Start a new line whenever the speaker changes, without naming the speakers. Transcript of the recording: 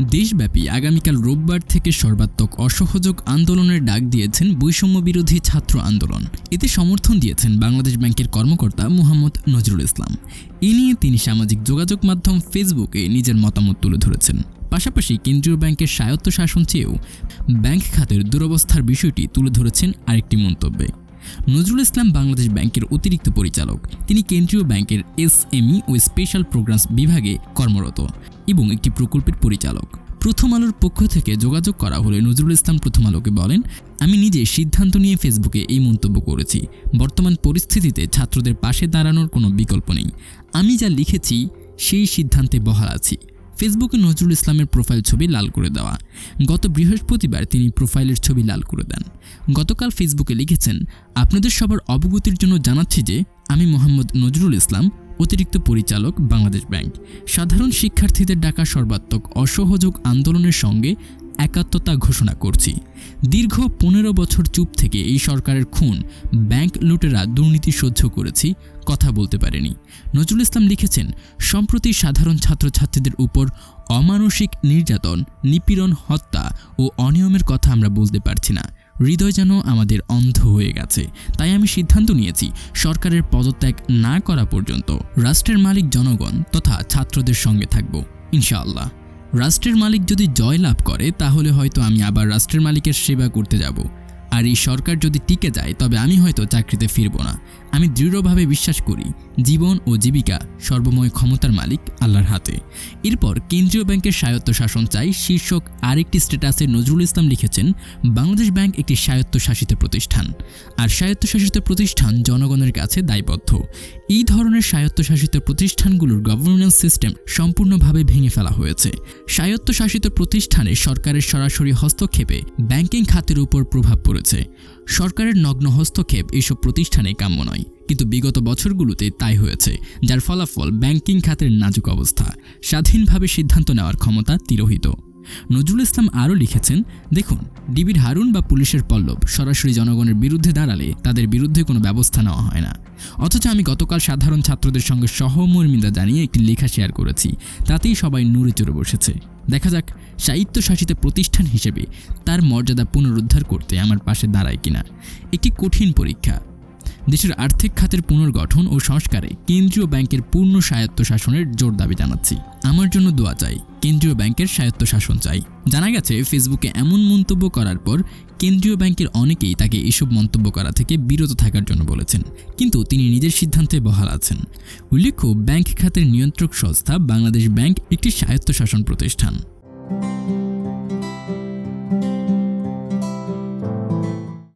দেশব্যাপী আগামীকাল রোববার থেকে সর্বাত্মক অসহযোগ আন্দোলনের ডাক দিয়েছেন বৈষম্য বিরোধী ছাত্র আন্দোলন। এতে সমর্থন দিয়েছেন বাংলাদেশ ব্যাংকের কর্মকর্তা মোহাম্মদ নজরুল ইসলাম। এ নিয়ে তিনি সামাজিক যোগাযোগ মাধ্যম ফেসবুকে নিজের মতামত তুলে ধরেছেন। পাশাপাশি কেন্দ্রীয় ব্যাংকের স্বায়ত্তশাসন চেয়েও ব্যাংক খাতের দুরবস্থার বিষয়টি তুলে ধরেছেন আরেকটি মন্তব্যে। নজরুল ইসলাম বাংলাদেশ ব্যাংকের অতিরিক্ত পরিচালক। তিনি কেন্দ্রীয় ব্যাংকের এসএমই ও স্পেশাল প্রোগ্রামস বিভাগে কর্মরত এবং একটি প্রকল্পের পরিচালক। প্রথম আলোর পক্ষ থেকে যোগাযোগ করা হলে নজরুল ইসলাম প্রথম আলোকে বলেন, আমি নিজে সিদ্ধান্ত নিয়ে ফেসবুকে এই মন্তব্য করেছি। বর্তমান পরিস্থিতিতে ছাত্রদের পাশে দাঁড়ানোর কোনো বিকল্প নেই। আমি যা লিখেছি, সেই সিদ্ধান্তে বহাল আছি। ফেসবুকে নজরুল ইসলামের প্রোফাইল ছবি লাল করে দেওয়া। গত বৃহস্পতিবার তিনি প্রোফাইলের ছবি লাল করে দেন। গতকাল ফেসবুকে লিখেছেন, আপনাদের সবার অবগতির জন্য জানাচ্ছি যে, আমি মোহাম্মদ নজরুল ইসলাম, অতিরিক্ত পরিচালক, বাংলাদেশ ব্যাংক। সাধারণ শিক্ষার্থীদের ডাকা সর্বাত্মক অসহযোগ আন্দোলনের সঙ্গে একাত্মতা ঘোষণা করছি। দীর্ঘ পনেরো বছর চুপ থেকে এই সরকারের খুন ব্যাংক লুটেরা দুর্নীতি সহ্য করেছি, কথা বলতে পারেনি। নজরুল ইসলাম লিখেছেন, সম্প্রতি সাধারণ ছাত্রছাত্রীদের উপর অমানসিক নির্যাতন, নিপীড়ন, হত্যা ও অনিয়মের কথা আমরা বলতে পারছি না। হৃদয় যেন আমাদের অন্ধ হয়ে গেছে। তাই আমি সিদ্ধান্ত নিয়েছি, সরকারের পদত্যাগ না করা পর্যন্ত রাষ্ট্রের মালিক জনগণ তথা ছাত্রদের সঙ্গে থাকব, ইনশাআল্লাহ। রাষ্ট্রের মালিক যদি জয় লাভ করে, তাহলে হয়তো আমি আবার রাষ্ট্রের মালিকের সেবা করতে যাব। আর এই সরকার যদি টিকে যায়, তবে আমি হয়তো চাকরিতে ফিরব না। আমি দৃঢ়ভাবে বিশ্বাস করি, জীবন ও জীবিকা সর্বময় ক্ষমতার মালিক আল্লাহর হাতে। এরপর কেন্দ্রীয় ব্যাংকের স্বায়ত্তশাসন চাই শীর্ষক আরেকটি স্ট্যাটাসে নজরুল ইসলাম লিখেছেন, বাংলাদেশ ব্যাংক একটি স্বায়ত্তশাসিত প্রতিষ্ঠান। আর স্বায়ত্তশাসিত প্রতিষ্ঠান জনগণের কাছে দায়বদ্ধ। এই ধরনের স্বায়ত্তশাসিত প্রতিষ্ঠানগুলোর গভর্নেন্স সিস্টেম সম্পূর্ণভাবে ভেঙে ফেলা হয়েছে। স্বায়ত্তশাসিত প্রতিষ্ঠানে সরকারের সরাসরি হস্তক্ষেপে ব্যাংকিং খাতের উপর প্রভাব পড়েছে। সরকারের নগ্ন হস্তক্ষেপ এসব প্রতিষ্ঠানে কাম্য নয়, কিন্তু বিগত বছরগুলোতে তাই হয়েছে, যার ফলাফল ব্যাংকিং খাতের নাজুক অবস্থা। স্বাধীনভাবে সিদ্ধান্ত নেওয়ার ক্ষমতা তিরোহিত। নজরুল ইসলাম আরও লিখেছেন, দেখুন, ডিবির হারুন বা পুলিশের পল্লব সরাসরি জনগণের বিরুদ্ধে দাঁড়ালে তাদের বিরুদ্ধে কোনো ব্যবস্থা নেওয়া হয় না। অথচ আমি গতকাল সাধারণ ছাত্রদের সঙ্গে সহমর্মিতা জানিয়ে একটি লেখা শেয়ার করেছি, তাতেই সবাই নুড়ে চড়ে বসেছে। দেখা যাক, সাহিত্যশাসিত প্রতিষ্ঠান হিসেবে তার মর্যাদা পুনরুদ্ধার করতে আমার পাশে দাঁড়ায় কিনা। একটি কঠিন পরীক্ষা দেশের আর্থিক খাতের পুনর্গঠন ও সংস্কারে কেন্দ্রীয় ব্যাংকের পূর্ণ স্বায়ত্তশাসনের জোর দাবি জানাচ্ছি। আমার জন্য দোয়া চাই। কেন্দ্রীয় ব্যাংকের স্বায়ত্তশাসন চাই। জানা গেছে, ফেসবুকে এমন মন্তব্য করার পর কেন্দ্রীয় ব্যাংকের অনেকেই তাকে এসব মন্তব্য করা থেকে বিরত থাকার জন্য বলেছেন। কিন্তু তিনি নিজের সিদ্ধান্তে বহাল আছেন। উল্লেখ্য, ব্যাংক খাতের নিয়ন্ত্রক সংস্থা বাংলাদেশ ব্যাংক একটি স্বায়ত্তশাসন প্রতিষ্ঠান।